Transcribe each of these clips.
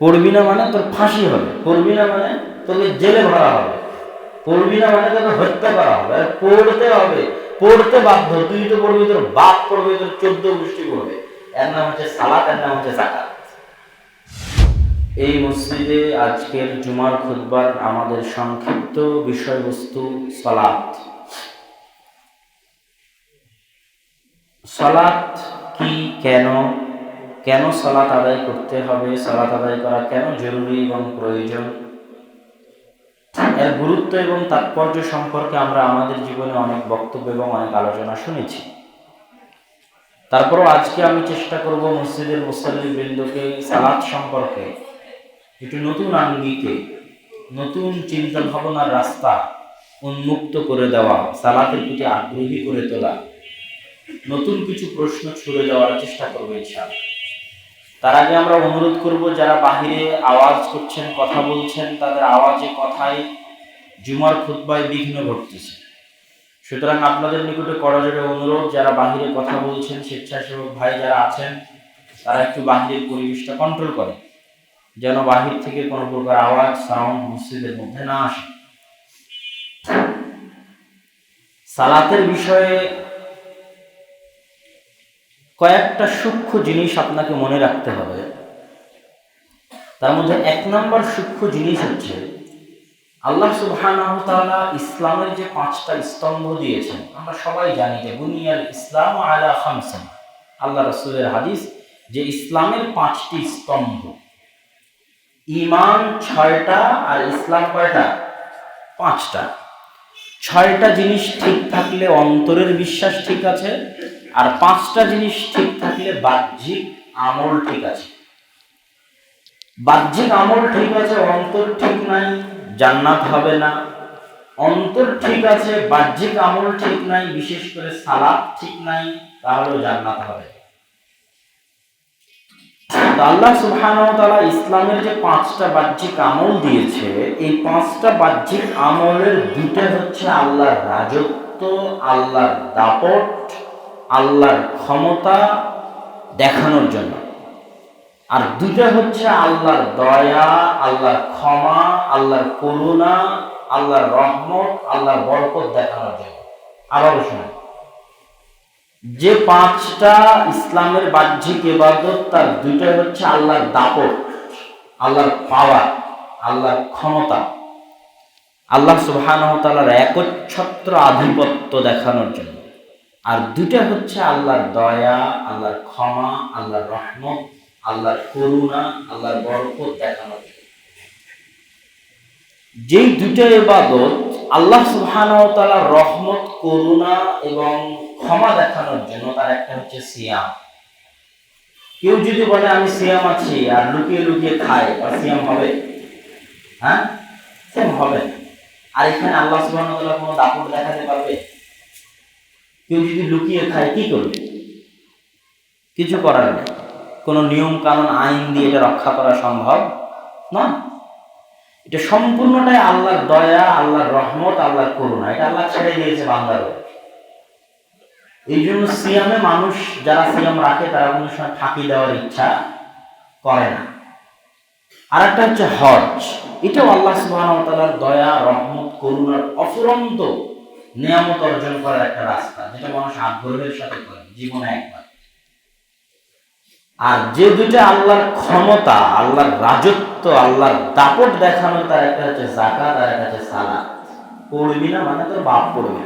পড়বি না মানে তোর ফাঁসি হবে। পড়বি না মানে তোকে জেলে ভরা হবে। পড়বি না মানে তোকে হত্যা করা হবে। আর পড়তে হবে। পড়তে বাধ্য। তুই তো পড়বি, তোর বাপ পড়বে, তোর চোদ্দ গোষ্ঠী পড়বে। এর নাম হচ্ছে সালাত, এর নাম হচ্ছে জাকাত এই মসজিদে আজকের জুমার খুতবার আমাদের সংক্ষিপ্ত বিষয়বস্তু সালাত। সালাত কি, কেন কেন সালাত আদায় করতে হবে? সালাত আদায় করা কেন জরুরি এবং প্রয়োজন? এর গুরুত্ব এবং তাৎপর্য সম্পর্কে আমরা আমাদের জীবনে অনেক বক্তব্য এবং অনেক আলোচনা শুনেছি। তারপরও আজকে আমি চেষ্টা করব মসজিদের মুসল্লি বৃন্দকে সালাত সম্পর্কে একটি নতুন আঙ্গিকে, নতুন চিন্তা ভাবনার রাস্তা উন্মুক্ত করে দেওয়া, সালাতের প্রতি আগ্রহী করে তোলা, নতুন কিছু প্রশ্ন ছুড়ে দেওয়ার চেষ্টা করব ইনশাআল্লাহ। তার আগে আমরা অনুরোধ করব, যারা বাহিরে আওয়াজ করছেন, কথা বলছেন, তাদের আওয়াজে কথায় জুমার খুতবায় বিঘ্ন ঘটতেছে। সুতরাং আপনাদের নিকটে করজোরে অনুরোধ, যারা বাহিরে কথা বলছেন, স্বেচ্ছাসেবক ভাই যারা আছেন, তারা একটু বাহিরের পরিবেশটা কন্ট্রোল করে যেন বাহির থেকে কোনো প্রকার আওয়াজ সাউন্ড মসজিদের মধ্যে না আসে। সালাতের বিষয়ে কয়েকটা সূক্ষ্ম জিনিস আপনাকে মনে রাখতে হবে। তার মধ্যে এক নম্বর সূক্ষ্ম জিনিস হচ্ছে, আল্লাহ সুবহানাহু তাআলা ইসলামের যে পাঁচটা স্তম্ভ দিয়েছেন, আমরা সবাই জানি যে, বুনিয়াল ইসলাম আলা খামসিন। আল্লাহ রাসূলের হাদিস যে ইসলামের পাঁচটি স্তম্ভ। ইমান ছয়টা আর ইসলাম কয়টা? পাঁচটা। ছয়টা জিনিস ঠিক থাকলে অন্তরের বিশ্বাস ঠিক আছে আর পাঁচটা জিনিস ঠিক থাকলে বাহ্যিক আমল ঠিক আছে। বাহ্যিক আমল ঠিক আছে, অন্তর ঠিক নাই, জান্নাত হবে না। অন্তর ঠিক আছে, বাহ্যিক আমল ঠিক নাই, বিশেষ করে সালাদ ঠিক নাই, তাহলেও জান্নাত হবে। আল্লাহ সুবহানাহু ওয়া ইসলামের যে পাঁচটা বাহ্যিক আমল দিয়েছে, এই পাঁচটা বাহ্যিক আমলের দুটো হচ্ছে আল্লাহর রাজত্ব, আল্লাহর দাপট আল্লাহর ক্ষমতা দেখানোর জন্য। আর দুটা হচ্ছে আল্লাহর দয়া, আল্লাহর ক্ষমা, আল্লাহর করুণা, আল্লাহর রহমত, আল্লাহর বরকত দেখানোর জন্য। আবারও শোনেন যে পাঁচটা ইসলামের বাহ্যিক এবাদত তার দুইটা হচ্ছে আল্লাহর দাপট, আল্লাহর পাওয়ার আল্লাহর ক্ষমতা। আল্লাহ তাআলার একচ্ছত্র আধিপত্য দেখানোর জন্য। আর দুইটা হচ্ছে আল্লাহর দয়া, আল্লাহর ক্ষমা, আল্লাহর রহমত, আল্লাহর করুণা, আল্লাহর বরকত জন্য যেই দুইটা ইবাদত, আল্লাহ সুবহানাহু তাআলা রহমত, করুণা এবং ক্ষমা দেখানোর জন্য তার একটা হচ্ছে সিয়াম। কেউ যদি বলে, আমি সিয়াম আছি আর লুকিয়ে লুকিয়ে খায় আর সিয়াম হবে? হ্যাঁ? সিয়াম হবে। আর এখানে আল্লাহ সুবহানাহু তাআলা কোনো দাপট দেখাতে পারবে? কেউ যদি লুকিয়ে খায় কি করবে? কিছু করার নেই। কোনো নিয়ম, কানুন, আইন দিয়ে এটা রক্ষা করা সম্ভব না এটা সম্পূর্ণটাই আল্লাহর দয়া, আল্লাহর রহমত, আল্লাহর করুণা। এটা আল্লাহ ছেড়ে দিয়েছে উপর। এই জন্য সিয়ামে মানুষ, যারা সিয়াম রাখে, তারা কোনো সময় ফাঁকি দেওয়ার ইচ্ছা করে না। আর একটা হচ্ছে হজ। এটাও আল্লাহ ওয়া দয়া, রহমত, করুণার অফুরন্ত নিয়ামত অর্জন করার একটা রাস্তা, যেটা মানুষ আগ্রহের সাথে করে, জীবনে একবার। আর যে দুইটা আল্লাহর ক্ষমতা, আল্লাহর রাজত্ব, আল্লাহর দাপট দেখানো, তার একটা হচ্ছে জাকাত আর একটা হচ্ছে সালাত। পড়বি না মানে তোর বাপ পড়বে।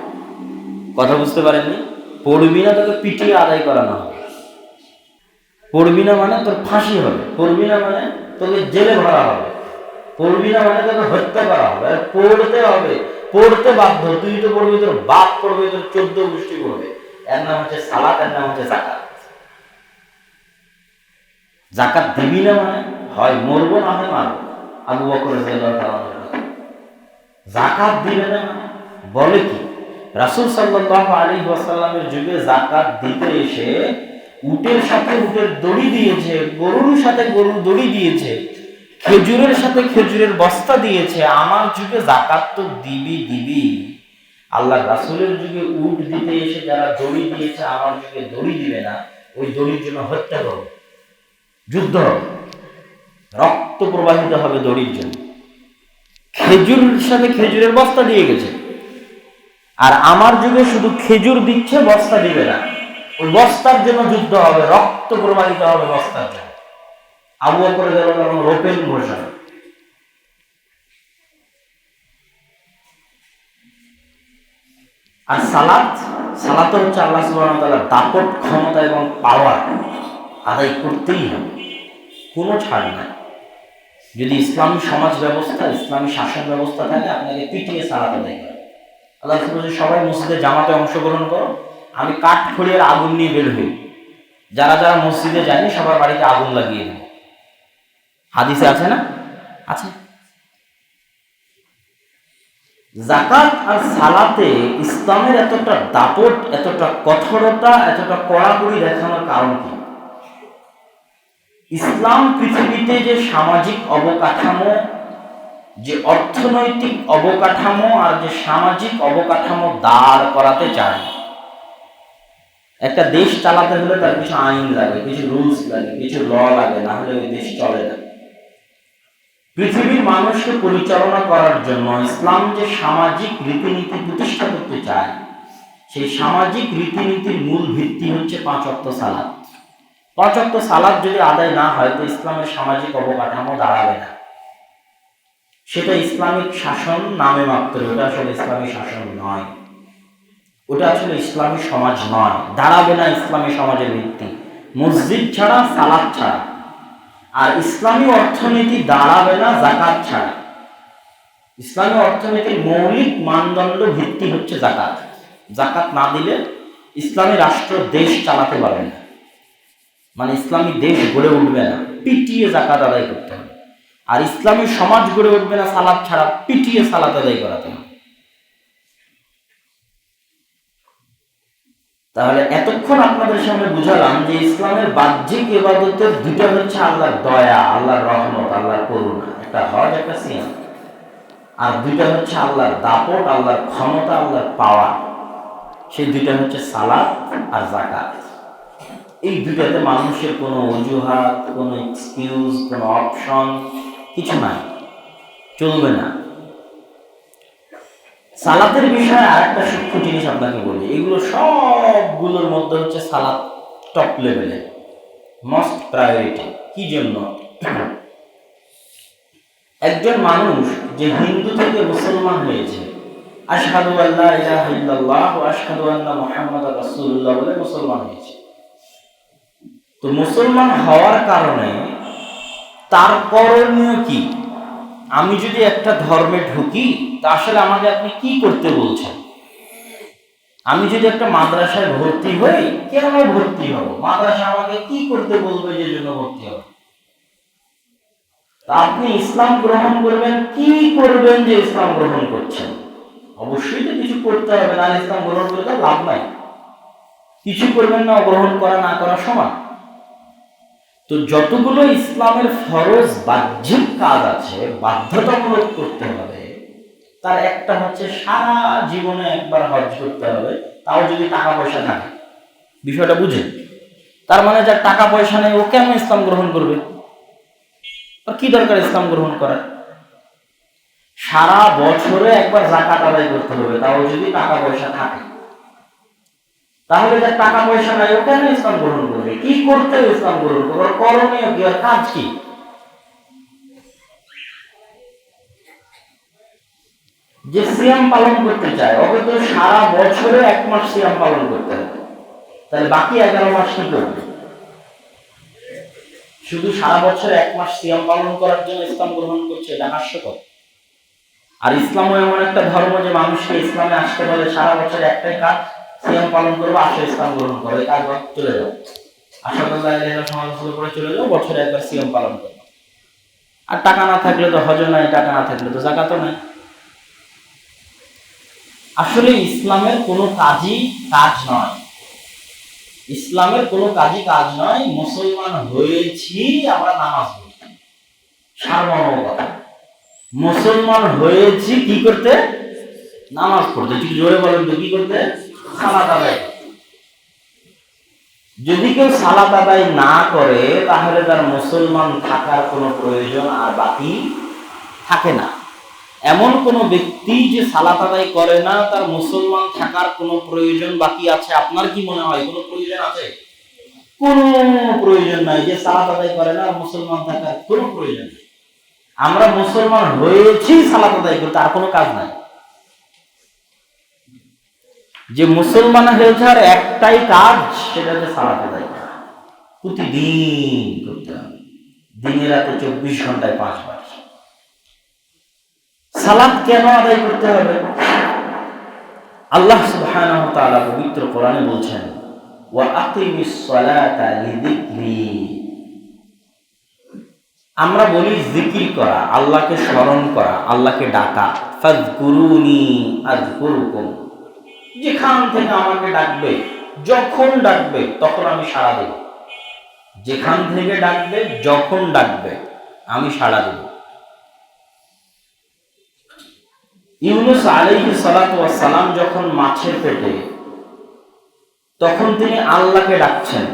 কথা বুঝতে পারেননি? পড়বি না তোকে পিটিয়ে আদায় করানো হবে। পড়বি না মানে তোর ফাঁসি হবে। পড়বি না মানে তোকে জেলে ভরা হবে। পড়বি না মানে তোকে হত্যা করা হবে। পড়তে হবে। পড়তে বাধ্য, তুই তো পড়বি, তোর বাপ পড়বে, তোর চোদ্দ গোষ্ঠী পড়বে। এর নাম হচ্ছে সালাত, এর নাম হচ্ছে জাকাত জাকাত দিবি না মানে? হয় মরবো না হয় মারবো। আবু বকর। জাকাত দিবে না মানে? বলে কি? রাসূল সাল্লাল্লাহু আলাইহি ওয়াসাল্লামের যুগে জাকাত দিতে এসে উটের সাথে উটের দড়ি দিয়েছে, গরুর সাথে গরুর দড়ি দিয়েছে। খেজুরের সাথে খেজুরের বস্তা দিয়েছে, আমার যুগে জাকাত তো দিবি দিবি। আল্লাহ রাসূলের যুগে উট দিতে এসে যারা দড়ি দিয়েছে, আমার যুগে দড়ি দিবে না, ওই দড়ির জন্য হত্যা করবে যুদ্ধ রক্ত প্রবাহিত হবে দড়ির জন্য। খেজুর সাথে খেজুরের বস্তা দিয়ে গেছে। আর আমার যুগে শুধু খেজুর দিচ্ছে, বস্তা দিবে না। ওই বস্তার জন্য যুদ্ধ হবে, রক্ত প্রবাহিত হবে বস্তার জন্য। আবু করে গেল রোপেন ঘোষণা আর সালাত সালাত হচ্ছে আল্লাহ সুবহানাহু তাআলার দাপট ক্ষমতা এবং পাওয়ার আদায় করতেই হবে। কোনো ছাড় নাই। যদি ইসলামী সমাজ ব্যবস্থা ইসলামী শাসন ব্যবস্থা থাকে আপনাকে পিটিয়ে সালাত আদায় করে। আল্লাহ বলছে, সবাই মসজিদে জামাতে অংশগ্রহণ করো। আমি কাঠ খড়িয়ার আগুন নিয়ে বের হই। যারা যারা মসজিদে যায়নি সবার বাড়িতে আগুন লাগিয়ে দেবো। হাদিসে আছে না? আছে। জাকাত আর সালাতে ইসলামের এতটা দাপট, এতটা কঠোরতা, এতটা কড়াকড়ি দেখানোর কারণ কি? ইসলাম পৃথিবীতে যে সামাজিক অবকাঠামো, যে অর্থনৈতিক অবকাঠামো আর যে সামাজিক অবকাঠামো দাঁড় করাতে চায়, একটা দেশ চালাতে হলে তার কিছু আইন লাগে, কিছু রুলস লাগে, কিছু ল লাগে, না হলে ওই দেশ চলে না। পৃথিবীর মানুষকে পরিচালনা করার জন্য ইসলাম যে সামাজিক রীতিনীতি প্রতিষ্ঠা করতে চায়, সেই সামাজিক রীতিনীতির মূল ভিত্তি হচ্ছে পাঁচ অক্ত সালাদ পাঁচ অক্ত সালাদ যদি আদায় না হয়, তো ইসলামের সামাজিক অবকাঠামো দাঁড়াবে না। সেটা ইসলামিক শাসন নামে মাত্র, ওটা আসলে ইসলামী শাসন নয়। ওটা আসলে ইসলামী সমাজ নয়। দাঁড়াবে না ইসলামী সমাজের ভিত্তি। মসজিদ ছাড়া সালাদ ছাড়া। আর ইসলামী অর্থনীতি দাঁড়াবে না জাকাত ছাড়া। ইসলামী অর্থনীতির মৌলিক মানদণ্ড ভিত্তি হচ্ছে জাকাত। জাকাত না দিলে ইসলামী রাষ্ট্র দেশ চালাতে পারবে না। মানে ইসলামী দেশ গড়ে উঠবে না, পিটিয়ে জাকাত আদায় করতে হবে। আর ইসলামী সমাজ গড়ে উঠবে না সালাদ ছাড়া, পিটিয়ে সালাত আদায় করাতে হবে। তাহলে এতক্ষণ আপনাদের সামনে বুঝালাম যে ইসলামের বাহ্যিক ইবাদতের দুটো হচ্ছে আল্লাহর দয়া, আল্লাহর রহমত, আল্লাহর করুণা। একটা হজ, একটা সিয়াম। আর দুইটা হচ্ছে আল্লাহর দাপট, আল্লাহর ক্ষমতা, আল্লাহর পাওয়া। সেই দুইটা হচ্ছে সালাদ আর জাকাত এই দুইটাতে মানুষের কোনো অজুহাত, কোনো এক্সকিউজ কোনো অপশন কিছু নাই। চলবে না। সালাতের বিষয়ে আরেকটা সূক্ষ্ম জিনিস আপনাকে বলি। এগুলো সবগুলোর মধ্যে হচ্ছে সালাত টপ লেভেলে মোস্ট প্রায়োরিটি কি জন্য? একজন মানুষ যে হিন্দু থেকে মুসলমান হয়েছে, আশহাদু আল্লাহ ইলাহা ইল্লাল্লাহ ওয়া আশহাদু আন্না মুহাম্মাদার রাসূলুল্লাহ বলে মুসলমান হয়েছে। তো মুসলমান হওয়ার কারণে তার করণীয় কি? আমি যদি একটা ধর্মে ঢুকি, তা আসলে আমাকে আপনি কি করতে বলছেন? আমি যদি একটা মাদ্রাসায় ভর্তি হই, কেন ভর্তি হব? মাদ্রাসা আমাকে কি করতে বলবে যে জন্য ভর্তি হব? আপনি ইসলাম গ্রহণ করবেন, কি করবেন যে ইসলাম গ্রহণ করছেন? অবশ্যই তো কিছু করতে হবে, না ইসলাম গ্রহণ করে তো লাভ নাই। কিছু করবেন না, গ্রহণ করা, না করা সমান। তো যতগুলো ইসলামের ফরজ বাহ্যিক কাজ আছে, বাধ্যতামূলক করতে হবে, তার একটা হচ্ছে সারা জীবনে একবার হজ করতে হবে, তাও যদি টাকা পয়সা থাকে। বিষয়টা বুঝে তার মানে যার টাকা পয়সা নেই, ও কেন ইসলাম গ্রহণ করবে? কি দরকার ইসলাম গ্রহণ করার? সারা বছরে একবার জাকাত আদায় করতে হবে, তাও যদি টাকা পয়সা থাকে। তাহলে যার টাকা পয়সা নাই ও কেন ইসলাম গ্রহণ করবে। কি করতে ইসলাম গ্রহণ করবে? করণীয় কি? কাজ কি? যে সিয়াম পালন করতে চায়, ওকে তো সারা বছরে এক মাস সিয়াম পালন করতে হবে। তাহলে বাকি এগারো মাস কি করবে? শুধু সারা বছর এক মাস সিয়াম পালন করার জন্য ইসলাম গ্রহণ করছে, এটা হাস্যকর। আর ইসলামও এমন একটা ধর্ম যে মানুষকে ইসলামে আসতে বলে, সারা বছর একটাই কাজ সিয়াম পালন করব ইসলাম গ্রহণ বাদ চলে করে চলে বছরে একবার সিয়াম পালন আর টাকা না থাকলে তো হজ নাই, টাকা না থাকলে তো জাকাতও নাই। আসলে ইসলামের কোনো কাজই কাজ নয়। ইসলামের কোনো কাজই কাজ নয়, মুসলমান হয়েছি আমরা নামাজ সারমর্ম কথা মুসলমান হয়েছি কি করতে? নামাজ পড়তে। জোরে বলেন তো, কি করতে? সালাত আদায় যদি কেউ সালাত আদায় না করে, তাহলে তার মুসলমান থাকার কোনো প্রয়োজন আর বাকি থাকে না। এমন কোনো ব্যক্তি যে সালাত আদায় করে না, তার মুসলমান থাকার কোনো প্রয়োজন বাকি আছে? আপনার কি মনে হয়, কোনো প্রয়োজন আছে? কোনো প্রয়োজন নাই, যে সালাত আদায় করে না মুসলমান থাকার কোনো প্রয়োজন নেই। আমরা মুসলমান হয়েছি সালাত আদায় করতে, আর কোনো কাজ নাই। যে মুসলমান হয়েছে আর একটাই কাজ, সেটা হচ্ছে সালাত আদায় করা প্রতিদিন করতে হবে। দিনে রাতে চব্বিশ ঘন্টায় পাঁচবার। সালাত কেন আদায় করতে হবে? আল্লাহ তাআলা পবিত্র কোরআনে বলছেন, ওয়া আকিমিস সালাতা লিযিকরি। আমরা বলি জিকির করা, আল্লাহকে স্মরণ করা, আল্লাহকে ডাকা। ফাজকুরুনি আযকুরুকুম। যেখান থেকে আমাকে ডাকবে, যখন ডাকবে, তখন আমি সাড়া দেব। যেখান থেকে ডাকবে, যখন ডাকবে, আমি সাড়া দেব। ইউনুস সালাতু সালাম যখন মাছের পেটে, তখন তিনি আল্লাহকে ডাকছেন।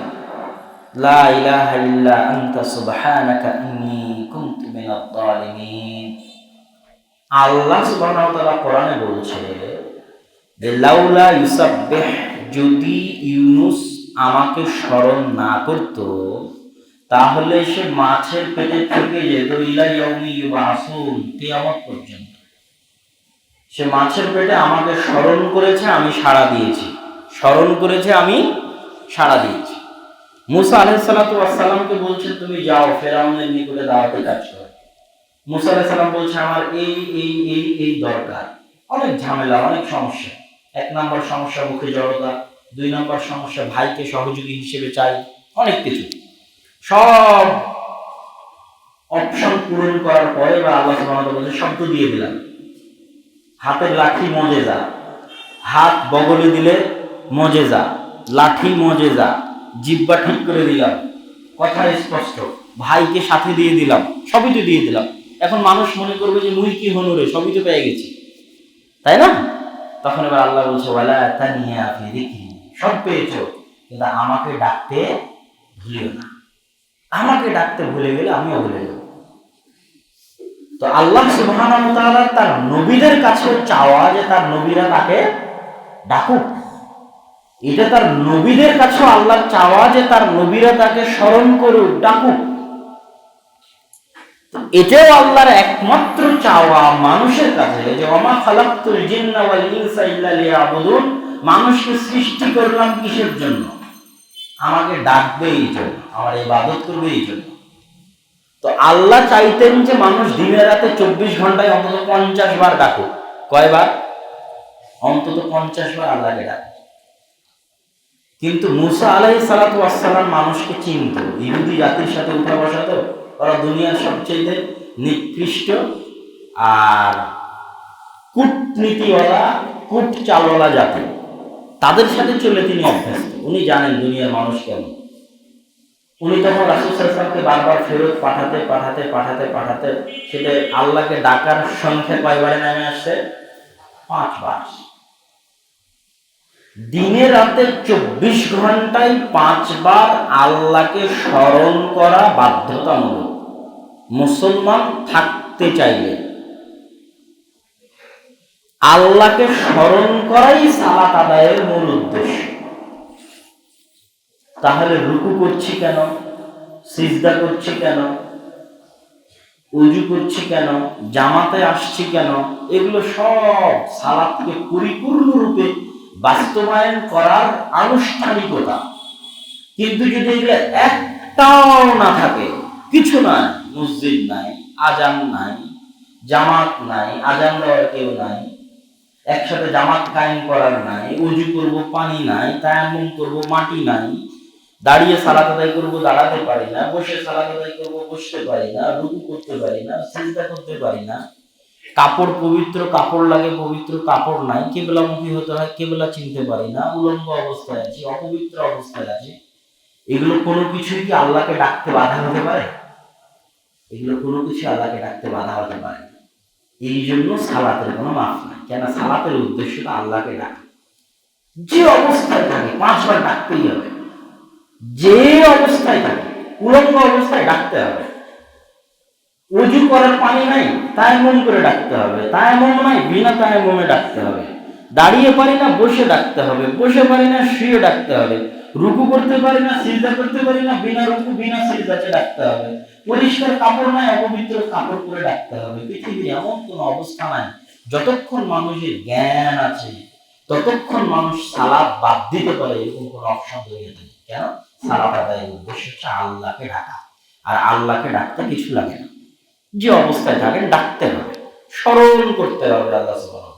আল্লাহ বলছে যে লাউলা ইউসাব্বিহ, যদি ইউনুস আমাকে স্মরণ না করত, তাহলে সে মাছের পেটে থেকে যেত, ইলা ইয়াউমি ইউবাসুন পর্যন্ত। সে মাছের পেটে আমাকে স্মরণ করেছে, আমি সাড়া দিয়েছি। স্মরণ করেছে, আমি সাড়া দিয়েছি। মুসা আলাইসালামকে বলছে, তুমি যাও, ফেরাউনের নিকটে দাওয়াতে কাজ করো। মুসা আলাইসালাম বলছে, আমার এই এই এই এই দরকার। অনেক ঝামেলা, অনেক সমস্যা। এক নম্বর সমস্যা মুখে জড়তা, দুই নম্বর সমস্যা ভাইকে সহযোগী হিসেবে চাই, অনেক কিছু। সব অপশন পূরণ করার পরে বা আল্লাহ বলছে শব্দ দিয়ে দিলাম হাতের লাঠি মজে যা, হাত বগলে দিলে মজে যা, লাঠি মজে যা জিব্বা ঠিক করে দিলাম, কথা স্পষ্ট, ভাইকে সাথে দিয়ে দিলাম, সবই তো দিয়ে দিলাম। এখন মানুষ মনে করবে যে মুই কি হনুরে, সবই তো পেয়ে গেছি। তাই না? তখন এবার আল্লাহ বলছে, ওয়ালা তানিয়া ফি সব পেয়েছ, কিন্তু আমাকে ডাকতে ভুলিও না। আমাকে ডাকতে ভুলে গেলে আমিও ভুলে যাব। তো আল্লাহ সুবহানাহু তাআলা তার নবীদের কাছে চাওয়া যে তার নবীরা তাকে ডাকুক। এটা তার নবীদের কাছে আল্লাহ চাওয়া যে তার নবীরা তাকে স্মরণ করুক, ডাকুক। এটাও আল্লাহর একমাত্র চাওয়া মানুষের কাছে। যে অমা খালাক্তুল জিন্না ওয়াল ইনসা ইল্লা লিয়াবুদুন মানুষকে সৃষ্টি করলাম কিসের জন্য? আমাকে ডাকবে এই জন্য, আমার ইবাদত করবে এই জন্য। তো আল্লাহ চাইতেন যে মানুষ দিনে রাতে চব্বিশ ঘন্টায় অন্তত পঞ্চাশ বার ডাকুক। কয়বার অন্তত পঞ্চাশ বার আল্লাহকে ডাকুক। কিন্তু মুসা আলাই সালাতাম মানুষকে চিনত। ইহুদি জাতির সাথে উঠা বসাত ওরা দুনিয়ার সবচেয়ে নিকৃষ্ট আর কূটনীতিওয়ালা কূট চালওয়ালা জাতি। তাদের সাথে চলে তিনি অভ্যস্ত। উনি জানেন দুনিয়ার মানুষ কেমন। উনি তখন রাসুলকে বারবার ফেরত পাঠাতে পাঠাতে পাঠাতে পাঠাতে, সেটা আল্লাহকে ডাকার সংখ্যা কয়বারে নামে আসছে? পাঁচবার। দিনে রাতে চব্বিশ ঘন্টায় পাঁচবার আল্লাহকে স্মরণ করা বাধ্যতামূলক। মুসলমান থাকতে চাইলে আল্লাহকে স্মরণ করাই সালাত আদায়ের মূল উদ্দেশ্য। তাহলে রুকু করছি কেন? সিজদা করছি কেন? উজু করছি কেন? জামাতে আসছি কেন? এগুলো সব সালাতকে পরিপূর্ণ রূপে বাস্তবায়ন করার আনুষ্ঠানিকতা। কিন্তু যদি এগুলো একটাও না থাকে, কিছু নাই, মসজিদ নাই, আজান নাই, জামাত নাই, আজান দেওয়ার কেউ নাই, একসাথে জামাত কায়েম করার নাই, উজু করব, পানি নাই, তায়াম্মুম করব, মাটি নাই, দাঁড়িয়ে সালাত আদায় করব, দাঁড়াতে পারি না, বসে সালাত আদায় করব, বসতে পারি না, রুকু করতে পারি না চিন্তা করতে পারি না কাপড় পবিত্র, কাপড় লাগে, পবিত্র কাপড় নাই, কেবলামুখী হতে হয়, কেবলা চিনতে পারি না, উলম্ব অবস্থায় আছি, অপবিত্র অবস্থায় আছি। এগুলো কোনো কিছুই কি আল্লাহকে ডাকতে বাধা হতে পারে? এগুলো কোনো কিছু আল্লাহকে ডাকতে বাধা হতে পারে এই জন্য সালাতের কোনো মাফ নাই কেন সালাতের উদ্দেশ্যটা আল্লাহকে ডাকা। যে অবস্থায় থাকে, পাঁচবার ডাকতেই হবে। যে অবস্থায় থাকে, উলম্ব অবস্থায় ডাকতে হবে। উজু করার পানি নাই তাই মন করে ডাকতে হবে। তাই মন নাই, বিনা তাই মনে ডাকতে হবে। দাঁড়িয়ে পারি না, বসে ডাকতে হবে। বসে পারি না, শুয়ে ডাকতে হবে। রুকু করতে পারি না, সিজদা করতে পারি না, বিনা রুকু, বিনা সিজদাতে ডাকতে হবে। পরিষ্কার কাপড় নাই, অপবিত্র কাপড় করে ডাকতে হবে। পৃথিবীর এমন কোন অবস্থা নাই, যতক্ষণ মানুষের জ্ঞান আছে, ততক্ষণ মানুষ সালাদ বাদ দিতে পারে, এরকম কোন অপশন তৈরি নেই। কেন? সালাদ আদায়ের উদ্দেশ্য হচ্ছে আল্লাহকে ডাকা। আর আল্লাহকে ডাকতে কিছু লাগে না। যে অবস্থায় থাকেন ডাকতে হবে। স্মরণ করতে হবে আল্লাহ সুবহানাহু